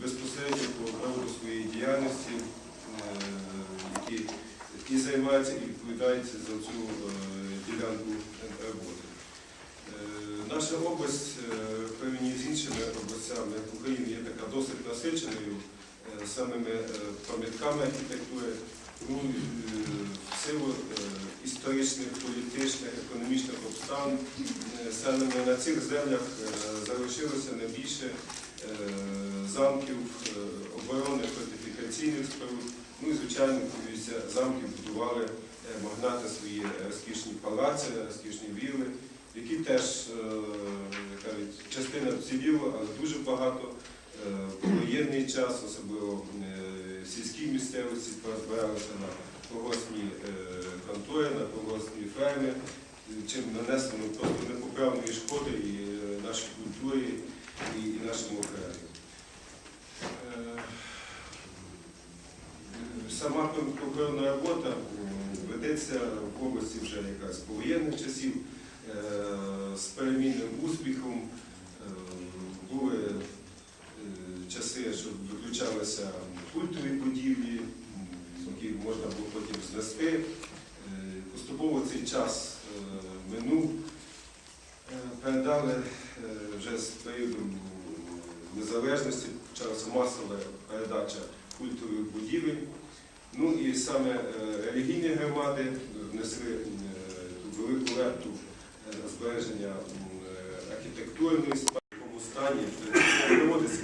Безпосередньо по роду своєї діяльності, е, які, які займаються і відповідають за цю е, ділянку роботи. Е, Наша область в порівнянні з іншими областями України є така досить насиченою самими пам'ятками архітектури. Ну, е, в силу історичних, політичних, економічних обставин саме на цих землях залишилося найбільше замків, е, оборони фортифікаційних споруд. Ну і звичайно, повіться, замки будували е, магнати свої розкішні палаци, розкішні вілли, які теж е, кажуть, частина вціліла, але дуже багато е, в воєнний час, особливо е, в сільській місцевості, позбиралися на колгоспні е, контори, на колгоспні ферми, чим нанесено просто непоправної шкоди і е, нашій культурі, і, і нашому краю. Е, Сама культурна робота ведеться в області вже якраз повоєнних часів е, з перемінним успіхом. Е, Були часи, що виключалися культові будівлі, які можна було потім знести. Поступово цей час минув. Передали вже з періодом незалежності, почалася масова передача культових будівель. Ну і саме е, релігійні громади внесли велику лепту е, збереження е, архітектурної спадщини, стані проводиться.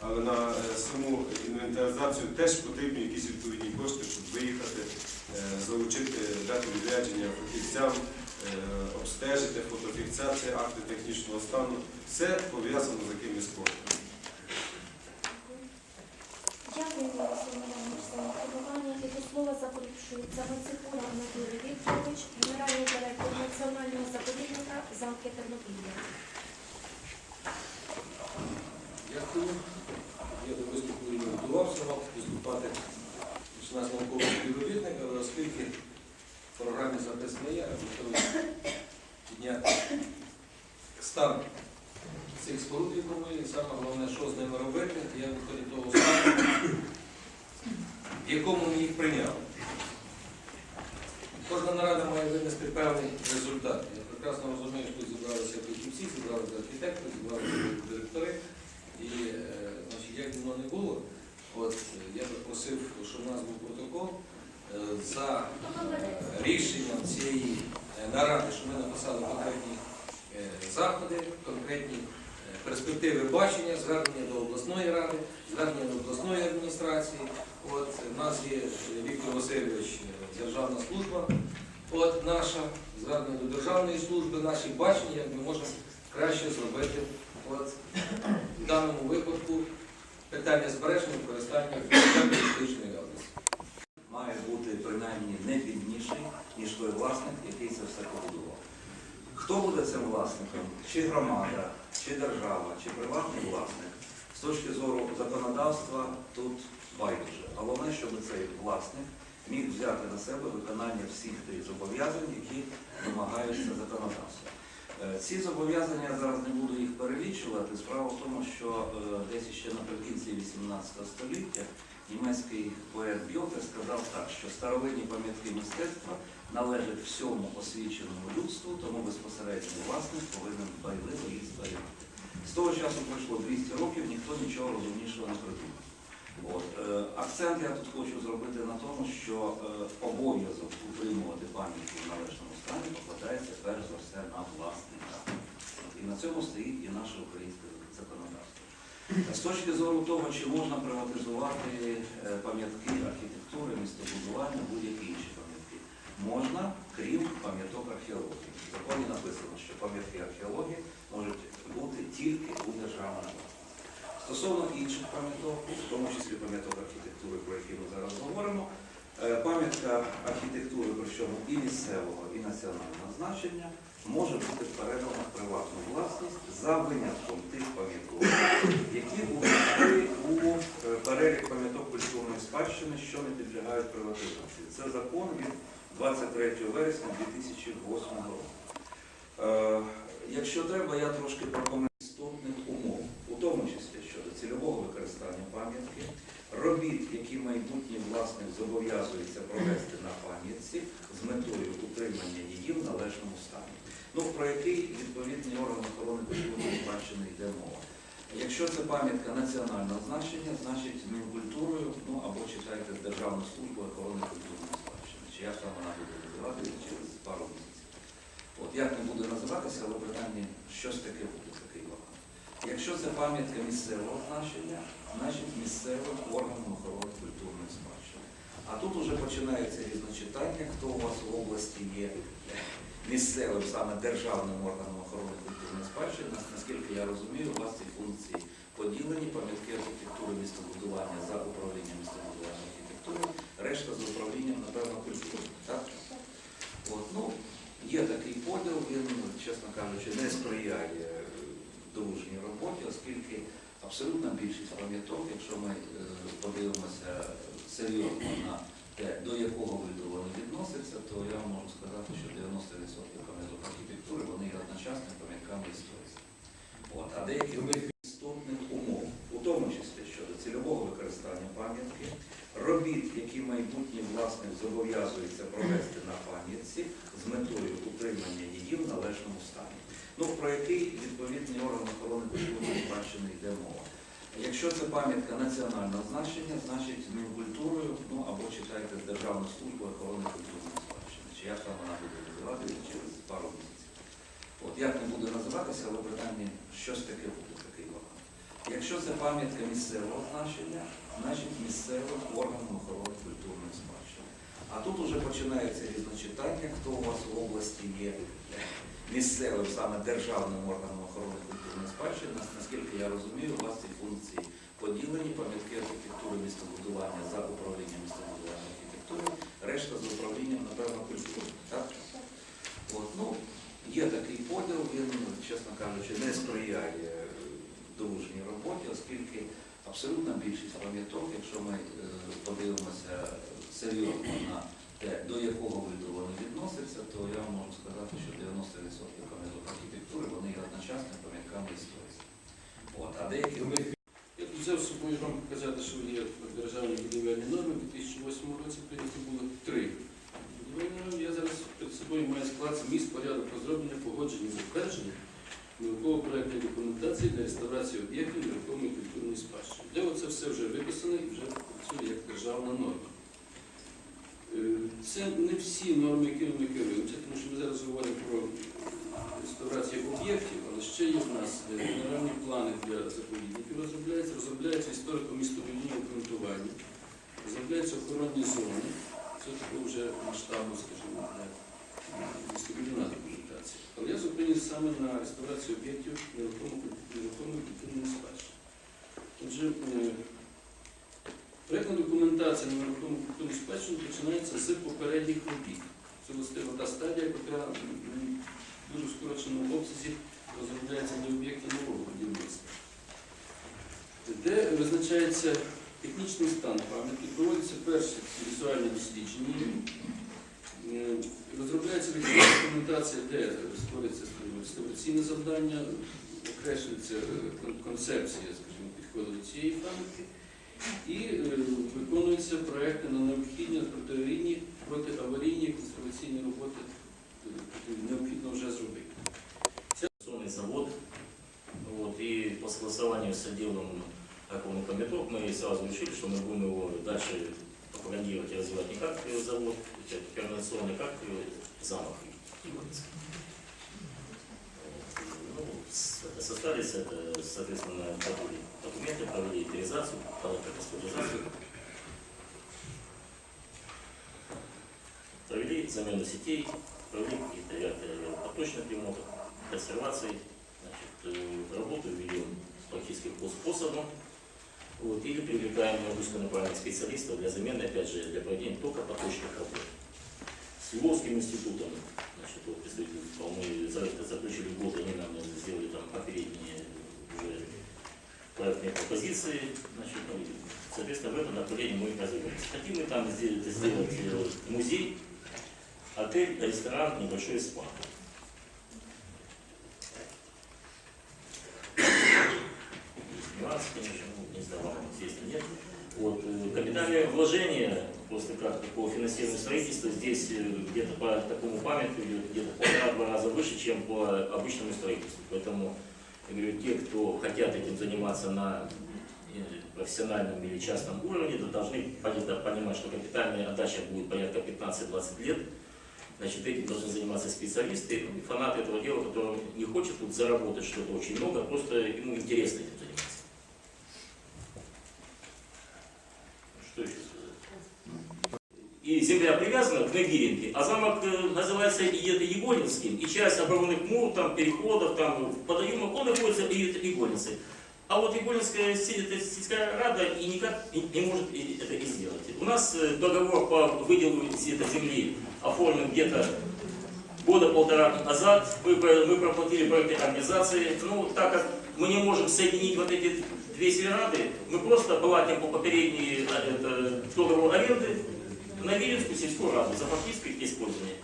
Але на саму інвентаризацію теж потрібні якісь відповідні кошти, щоб виїхати, залучити, дати відрядження фахівцям, обстежити фотофіксація, акти технічного стану. Все пов'язано з якимось коштом. Дякую, інформування. І до слова запрошується Мацикура Анатолій Вікторович, генеральний директор Національного заповідника замки Тернопілля. Дякую. Я до виступу і не готувався вам виступати з нас наукового співробітника, але оскільки в програмі записано є, я готовий підняти стан цих споруд, які ми, і саме головне, що з ними робити, я виході того стану, в якому ми їх прийняли. Кожна нарада має винести певний результат. Я прекрасно розумію, що тут зібралися фахівці, зібралися архітектори, зібралися директори. І е, значить, як воно не було, от е, я би просив, щоб у нас був протокол е, за е, рішенням цієї е, наради, що ми написали конкретні е, заходи, конкретні е, перспективи бачення, звернення до обласної ради, звернення до обласної адміністрації. От у нас є е, Віктор Васильович, е, державна служба. От наша звернення до державної служби, наші бачення, як ми можемо краще зробити. От в даному випадку питання збереження використання туристичної галузі. має бути принаймні не бідніший, ніж той власник, який це все побудував. Хто буде цим власником? Чи громада, чи держава, чи приватний власник? З точки зору законодавства тут байдуже. Головне, щоб цей власник міг взяти на себе виконання всіх тих зобов'язань, які вимагаються законодавством. Е, Ці зобов'язання я зараз не буду їх перелічувати. Справа в тому, що е, десь ще наприкінці 18 століття німецький поет Бьоте сказав так, що старовинні пам'ятки мистецтва належать всьому освіченому людству, тому безпосередній власник повинен дбайливо їх зберігати. З того часу пройшло 200 років, ніхто нічого розумнішого не придумав. От. е, Акцент я тут хочу зробити на тому, що е, обов'язок утримувати пам'ятки в належному стані покладається перш за все на власника. І на цьому стоїть і наше українське законодавство. З точки зору того, чи можна приватизувати е, пам'ятки архітектури, містобудування, будь-які інші пам'ятки, можна, крім пам'яток археології. В законі написано, що пам'ятки археології можуть бути тільки у державному власності. Стосовно інших пам'яток, в тому числі пам'яток архітектури, про які ми зараз говоримо, е, пам'ятка архітектури, причому і місцевого, і національного значення, може бути передана приватну власність за винятком тих пам'яток, які увійшли у е, перелік пам'яток культурної спадщини, що не підлягають приватизації. Це закон від 23 вересня 2008 року. Е, Якщо треба, я трошки прокоментую істотних умов, у тому числі, щодо цільового використання пам'ятки, робіт, які майбутній власник зобов'язується провести на пам'ятці з метою утримання її в належному стані. Ну, про який відповідний орган охорони культурної спадщини йде мова. Якщо це пам'ятка національного значення, значить з Мінкультурою, ну або читайте Державну службу охорони культурної спадщини. Чи як там вона буде називатися через пару місяців. От як не буде називатися, але питання, що ж таке буде. Якщо це пам'ятка місцевого значення, значить місцевим органом охорони культурної спадщини. А тут уже починається різночитання, хто у вас в області є місцевим саме державним органом охорони культурної спадщини. Наскільки я розумію, у вас ці функції поділені, пам'ятки архітектури містобудування за управлінням містобудування архітектури, решта з управлінням, напевно, культури. Так? От, ну, є такий поділ, він, чесно кажучи, не сприяє дружній роботі, оскільки абсолютна більшість пам'яток, якщо ми е, подивимося серйозно на те, до якого виду вони відносяться, то я вам можу сказати, що 90% пам'яток архітектури вони є одночасними пам'ятками історії. От, а деякі види істотних умов, у тому числі щодо цільового використання пам'ятки, робіт, які майбутній власник зобов'язується провести на пам'ятці з метою утримання її в належному стані. Ну, про який відповідний орган охорони культурної спадщини йде мова. Якщо це пам'ятка національного значення, значить з Мінкультурою, ну або читайте з Державну службу охорони культурної спадщини. Чи як там вона буде називатися через пару місяців. От як не буде називатися, але питання, що ж таке буде такий орган. Якщо це пам'ятка місцевого значення, значить місцевим органом охорони культурної спадщини. А тут уже починається різночитання, хто у вас в області є місцевим саме державним органом охорони культурної спадщини. Наскільки я розумію, у вас ці функції поділені, пам'ятки архітектури містобудування за управлінням містобудування архітектури, решта з управлінням, напевно, культури. Так? От, ну, є такий поділ, він, чесно кажучи, не сприяє дружній роботі, оскільки абсолютна більшість пам'яток, якщо ми е, подивимося серйозно на те, до якого виду вони відносяться, то я вам можу сказати, що 90% пам'яток архітектури вони є одночасними пам'ятками історії. От, а деякі з собою вам показати, що є державні будівельні норми. У 2008 році прийняті було три. Будівельні. Я зараз перед собою маю склад зміст порядок розроблення, погодження, затвердження науково-проектної документації для реставрації об'єктів нерухомої культурної спадщини. Де оце все вже виписано і вже працює як державна норма. Це не всі норми, якими ми керуємося, тому що ми зараз говоримо про реставрацію об'єктів, але ще є в нас е, генеральні плани для заповідників розробляються, розробляються історико-містобудівні обґрунтування, розробляються охоронні зони. Це такого вже масштабу, скажімо, для містобудівна документація. Але я зупинюсь саме на реставрацію об'єктів нерухомої культурної спадщини. Отже, е, проєктна документація на нерухому культурну спадщину починається з попередніх робіт. Це властиво та стадія, яка в дуже скороченому обсязі розробляється для об'єктів нового будівництва, де визначається технічний стан пам'ятки, проводяться перші візуальні дослідження, Е, розробляється відповідна документація, де створюється реставраційне завдання, окреслюється е, концепція скажімо, підходу до цієї пам'ятки. І е, виконуються проекти на необхідні протиаварійні, протиаварійні консерваційні роботи е, які необхідно вже зробити. Авиационный завод. Вот, и по согласованию с отделом охраны памяток мы сразу решили, что мы будем его дальше пропагандировать и развивать не как э, завод операционный, как э, замок. Составились, это, соответственно, подали документы, провели инвентаризацию, катастрофизацию. Провели замену сетей, провели какие-то ряд поточных ремонтов, консервации. Значит, э, работу ведем практически по способу. Вот, или привлекаем узконаправленных специалистов для замены, опять же, для проведения только поточных работ. С Львовским институтом, значит, вот представители, по-моему, за это заключили год, они нам сделали там последние уже проектные пропозиции, значит, ну, и, соответственно, в этом направлении мы и развиваемся. Хотим мы там сделать, сделать э, музей, отель, ресторан, небольшой спа. Здесь где-то по такому памятку идет где-то полтора-два раза выше, чем по обычному строительству. Поэтому, я говорю, те, кто хотят этим заниматься на э, профессиональном или частном уровне, должны понимать, что капитальная отдача будет порядка 15-20 лет. Значит, этим должны заниматься специалисты, фанаты этого дела, который не хочет тут заработать что-то очень много, просто ему интересно этим заниматься. И земля привязана к Нагиринке, а замок э, называется Егоринским, и часть оборонных мур, там, переходов, там, подъемов, он находится и это Егоринцы. А вот это сельская рада и никак не, может это и сделать. У нас э, договор по выделу земли оформлен где-то года полтора назад. Мы, мы проплатили проекты организации. Ну, так как мы не можем соединить вот эти две сельрады, мы просто платим по попередней э, это, договору аренды на Виленскую сельскую раду за фактическое использование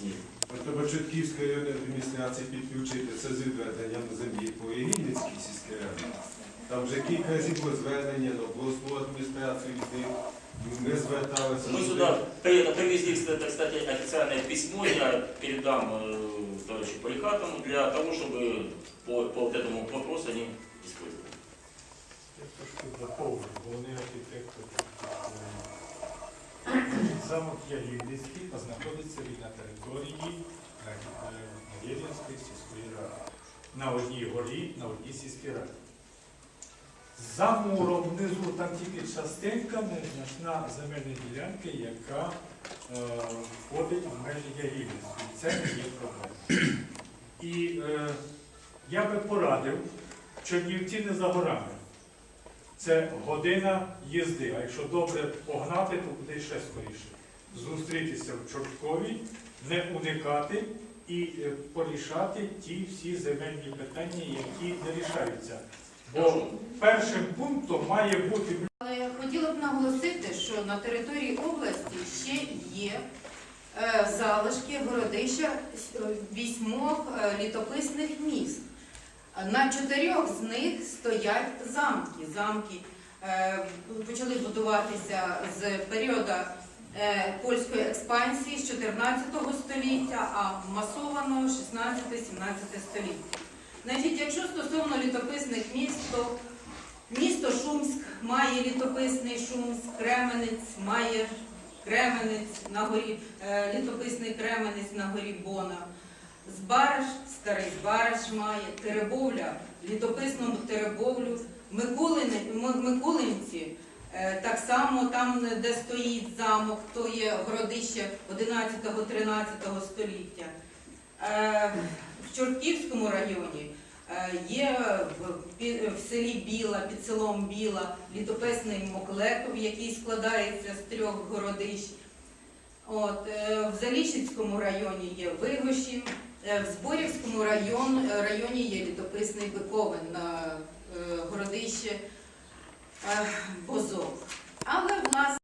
земли. А Треба Чортківської районної адміністрації підключити це з відведенням землі по Єгільницькій сільській раді. Там вже кілька разів було звернення на обласну адміністрацію, з них не зверталися. Мы сюда при- привезли, кстати, кстати, официальное письмо, я передам э, товарищу Поликатому для того, чтобы по, Замок Ягідницький знаходиться він на території Єдинської сільської ради. На одній горі, на одній сільській раді. За муром внизу там тільки частинка незначна земельна ділянка, яка е, входить в межі Ягідницької. Це не є проблема. І е, я би порадив, Чернівці не за горами. Це година їзди. А якщо добре погнати, то буде ще скоріше. Зустрітися в Чорткові, не уникати і е, порішати ті всі земельні питання, які не рішаються. Бо першим пунктом має бути Але я хотіла б наголосити, що на території області ще є е, залишки городища е, вісьмох літописних міст. На чотирьох з них стоять замки. Замки почали будуватися з періоду польської експансії з 14 століття, а масовано 16-17 століття. Значить, якщо стосовно літописних міст, то Місто Шумськ має літописний Шумськ, Кременець має Кременець на горі, е, літописний Кременець на горі Бона. Збараж, старий Збараж має, Теребовля, літописному Теребовлю, Микулини, М- Микулинці, е, так само там, де стоїть замок, то є городище 11-13 століття. Е, В Чортківському районі Е, Є в, селі Біла, під селом Біла, літописний Моклеков, який складається з трьох городищ. От, е, в Заліщицькому районі є Вигоші, е, в Зборівському район, районі є літописний Биковин на е, городище е, Бозок. Але в нас